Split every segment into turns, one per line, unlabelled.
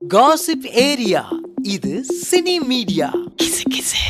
Gossip area இது cine media கிசு கிசு.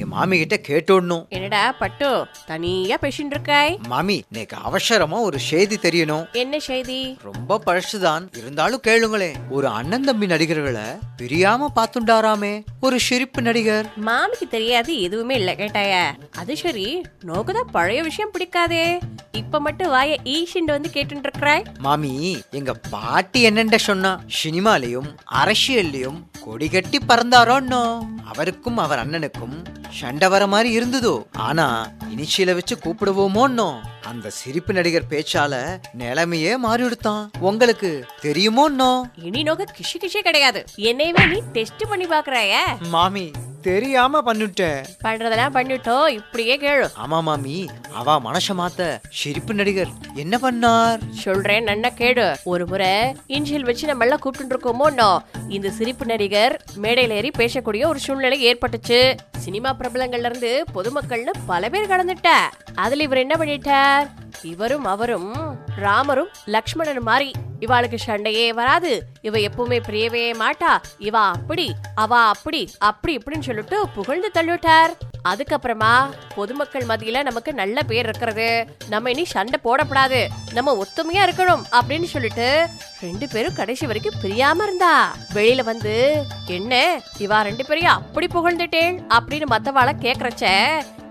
இன்னைக்கு மாமி கிட்ட கேட்டோடணும்.
என்னடா பட்டு தனியா பேசிட்டு இருக்காய்?
மாமி இன்னைக்கு அவசரமா ஒரு செய்தி தெரியணும்.
என்ன செய்தி?
ரொம்ப பழசுதான். இருந்தாலும் கேளுங்களேன் ஒரு அண்ணன் தம்பி நடிகர்களை பிரியாம பாத்துண்டாராமே ஒரு சிரிப்பு நடிகர்.
மாமிக்கு தெரியாது எதுவுமே இல்ல கேட்டாயா? அது சரி நோக்குதான் பழைய விஷயம் பிடிக்காதே. இப்ப மட்டும் வாய ஈஷிண்டு வந்து கேட்டுட்டு இருக்கிறாய்?
மாமி எங்க பாட்டி என்னண்ட சொன்னா சினிமாலையும் அரசியல்லையும் கொடி கட்டி பறந்தாரோன்னோ? அவருக்கும் அவர் அண்ணனுக்கும் சண்டை வர மாதிரி இருந்ததோ? ஆனா இனிஷியல வச்சு கூப்பிடுவோமோன்னோ? அந்த சிரிப்பு நடிகர் பேச்சால நிலைமையே மாறி விடுத்தான் உங்களுக்கு தெரியுமோன்னோ?
இனி நோக்க கிஷி கிஷி கிடையாது. என்னையவே நீ டெஸ்ட் பண்ணி பாக்குறாய
மாமி தெரியாம பண்ணிட்டேன்
பண்றதெல்லாம் பண்ணிட்டோம் இப்படியே கேளு.
ஆமா மாமி. அவ மனச மாத்த சிரிப்பு நடிகர். என்ன பண்ணார்?
சொல்றேன் நன்னா கேடு ஒரு முறை இன்ஷியல் வச்சு நம்ம எல்லாம் கூப்பிட்டு இருக்கோமோ இந்த சிரிப்பு நடிகர் மேடையில ஏறி பேசக்கூடிய ஒரு சூழ்நிலை ஏற்பட்டுச்சு. சினிமா பிரபலங்கள்ல இருந்து பொதுமக்கள்னு பல பேர் கலந்துட்ட அதுல இவர் என்ன பண்ணிட்டார்? இவரும் அவரும் ராமரும் லக்ஷ்மணன் மாதிரி இவாளுக்கு சண்டையே வராது. இவ எப்பவுமே பிரியவே மாட்டா. இவா அப்படி அவா அப்படி அப்படி இப்படின்னு சொல்லிட்டு புகழ்ந்து தள்ளிவிட்டார். அதுக்கப்புறமா பொதுமக்கள் மத்தியில நமக்கு நல்ல பேர் இருக்கிறது. நம்ம இனி சண்டை போடக்கூடாது நம்ம ஒத்துமையா இருக்கணும் அப்படின்னு சொல்லிட்டு ரெண்டு பேரும் கடைசி வரைக்கும் பிரியாம இருந்தா. வெளியில வந்து என்ன? இவா ரெண்டு பேரையும் அப்படி புகழ்ந்துட்டேன் அப்படின்னு மத்தவாள கேக்குறச்ச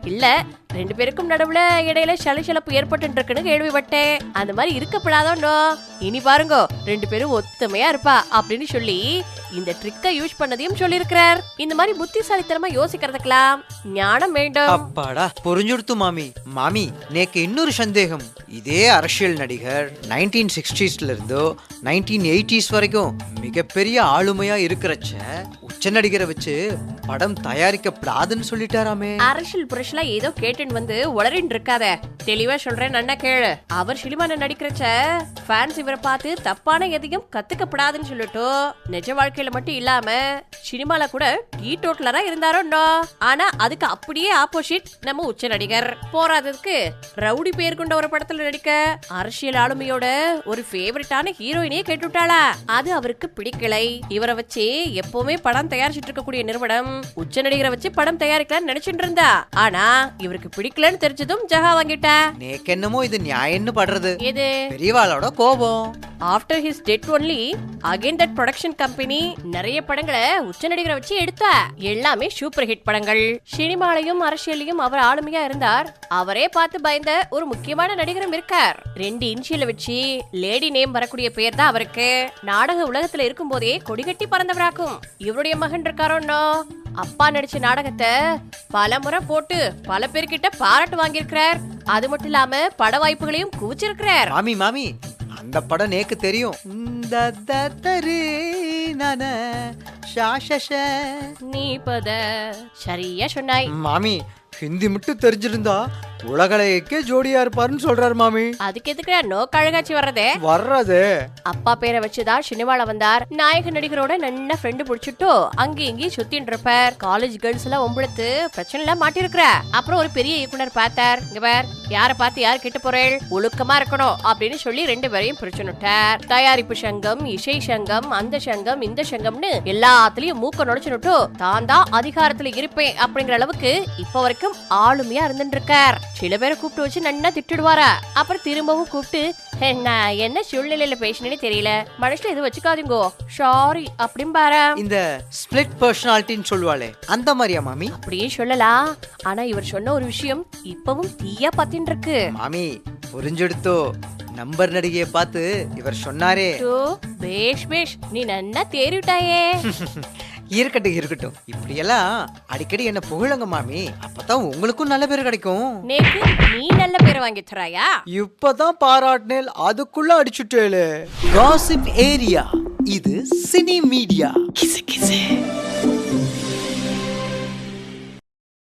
இல்ல ரெண்டு பேருக்கும் நடுவுல இடையில சலசலப்பு ஏற்பட்டு இருக்குன்னு கேள்விப்பட்டேன். அந்த மாதிரி இருக்கப்படாதோன்னோ இனி பாருங்க ரெண்டு பேரும் ஒத்துமையா இருப்பா அப்படின்னு சொல்லி இந்த ட்ரிக்கை யூஸ் பண்ணதையும் சொல்லியிருக்கிறார். இந்த மாதிரி புத்திசாலித்தனமா யோசிக்கிறதுக்கெல்லாம் ஞானம் வேண்டும்.
அப்பாடா புரிஞ்சுடுத்து மாமி. மாமி நேக்கு இன்னொரு சந்தேகம். இதே அரசியல் நடிகர் நைன்டீன் சிக்ஸ்டீஸ்ல இருந்தோ நைன்டீன் எயிட்டிஸ் வரைக்கும் மிகப்பெரிய ஆளுமையா இருக்கிறச்ச உச்ச நடிகரை வச்சு படம் தயாரிக்கப்படாதுன்னு சொல்லிட்டாராமே.
அரசியல் புருஷலா ஏதோ கேட்டுன்னு வந்து உளறின்னு இருக்காத. தெளிவா சொல்றேன் நன்னா கேளு. அவர் சினிமான நடிக்கிறச்ச ஃபேன்ஸ் இவரை பார்த்து தப்பான எதையும் கத்துக்கப்படாதுன்னு சொல்லிட்டு நிஜ வாழ்க்கையில மட்டும் இல்லாம சினிமால கூட டீ டோட்டலரா இருந்தாரோ ஆனா அதுக்கு அப்படியே ஆப்போசிட் நம்ம உச்ச நடிகர். போராததுக்கு ரவுடி பேர் கொண்ட ஒரு படத்துல நடிக்க அரசியல் ஆளுமையோட ஒரு ஃபேவரட்டான ஹீரோயினே கேட்டுட்டாளா? அது அவருக்கு பிடிக்கலை. இவரை வச்சு எப்பவுமே படம் தயாரிச்சிட்டு இருக்கக்கூடிய நிறுவனம் உச்ச நடிகரை வச்சு படம் தயாரிக்கலாம்னு நினைச்சிட்டு இருந்தா. ஆனா இவருக்கு பிடிக்கலன்னு தெரிஞ்சதும் ஜஹா வாங்கிட்டா.
நேக்கு என்னமோ இது நியாயம்னு படுறது.
எது?
பெரியவாளோட கோபம்.
After his dead only again that production company நிறைய படங்களை உச்ச நடிகரை வச்சு எடுத்தா. எல்லாமே சூப்பர் ஹிட் படங்கள். சினிமாலையும் அரசியலையும் அவர் ஆளுமையா இருந்தார். அவரே பார்த்து பயந்த ஒரு முக்கியமான நடிகரும் இருக்கார். ரெண்டு இன்ஷியல வச்சு லேடி நேம் வரக்கூடிய பேர் தான் அவருக்கு. நாடக உலகத்துல இருக்கும் போதே கொடிகட்டி பறந்தவராக்கும். இவருடைய மகன் இருக்காரோன்னோ அப்பா நடிச்ச நாடகத்தை பல முறை போட்டு பல பேர்கிட்ட பாராட்டு வாங்கியிருக்கிறார். அது மட்டும் இல்லாம பட வாய்ப்புகளையும் குவிச்சிருக்கிறார்.
மாமி மாமி அந்த படம் நேக்கு தெரியும். இந்த தரு நன ஷாஷஷ.
நீ பத சரியா சொன்னாய்.
மாமி ஹிந்தி மட்டும் தெரிஞ்சிருந்தா உலகலைக்கே ஜோடியா இருப்பாருன்னு சொல்றாரு மாமி.
அதுக்கு எதுக்குடா நோ கழகாச்சி வர்றதே?
வர்றது.
அப்பா பேரை வச்சுதான் சினிமால வந்தார். நாயக நடிகரோட நல்ல ஃப்ரெண்டு புடிச்சிட்டோ அங்கே இங்கேயும் சுத்தின்னு இருப்பார். காலேஜ் கேர்ள்ஸ் எல்லாம் ஒம்பளுத்து பிரச்சனை எல்லாம் மாட்டிருக்கிற. அப்புறம் ஒரு பெரிய இயக்குனர் பார்த்தார். இங்க பார் யார பார்த்து யார் கிட்ட போறேள்? ஒழுக்கமா இருக்கணும் அப்படின்னு சொல்லி ரெண்டு பேரையும் பிரிச்சுனுட்டார் தயாரிப்பு சங்கம் இசை சங்கம் அந்த சங்கம் இந்த சங்கம்னு எல்லாத்துலயும் மூக்க நுழைச்சுனுட்டு தான் தான் அதிகாரத்துல இருப்பேன் அப்படிங்கிற அளவுக்கு இப்ப வரைக்கும் ஆளுமையா இருந்துட்டு இருக்கார் சில பேரை கூப்பிட்டு வச்சு நன்னா திட்டுடுவாரா? அப்புறம் திரும்பவும் கூப்பிட்டு "ஹே, நான் என்ன சூழ்நிலையில பேசினேன்னு தெரியல. மனசுல எதுவும் வச்சுக்காதீங்கோ. சாரி அப்படிம்பாரா.
இந்த ஸ்பிளிட் பர்சனாலிட்டின்னு சொல்லுவாளே அந்த மாதிரியா மாமி?
அப்படியே சொல்லலாம். ஆனா இவர் சொன்ன ஒரு விஷயம் இப்பவும் தீயா பத்தின்னு இருக்கு
மாமி புரிஞ்செடுத்தோ. நம்பர் நடிகையை பார்த்து இவர் சொன்னாரே.
டோ, பேஷ் பேஷ் நீ நன்னா தேறிவிட்டாயே.
இருக்கட்டும் இருக்கட்டும். இப்படியெல்லாம் அடிக்கடி என்ன புகழுங்க மாமி. அப்பதான் உங்களுக்கும் நல்ல பேர் கிடைக்கும்.
நேக்கு நீ நல்ல பேரை வாங்கி தராயா?
இப்பதான் பாராட்டினேல் அதுக்குள்ள அடிச்சுட்டேளே. காசிப் ஏரியா இது சினி மீடியா கிசு கிசு.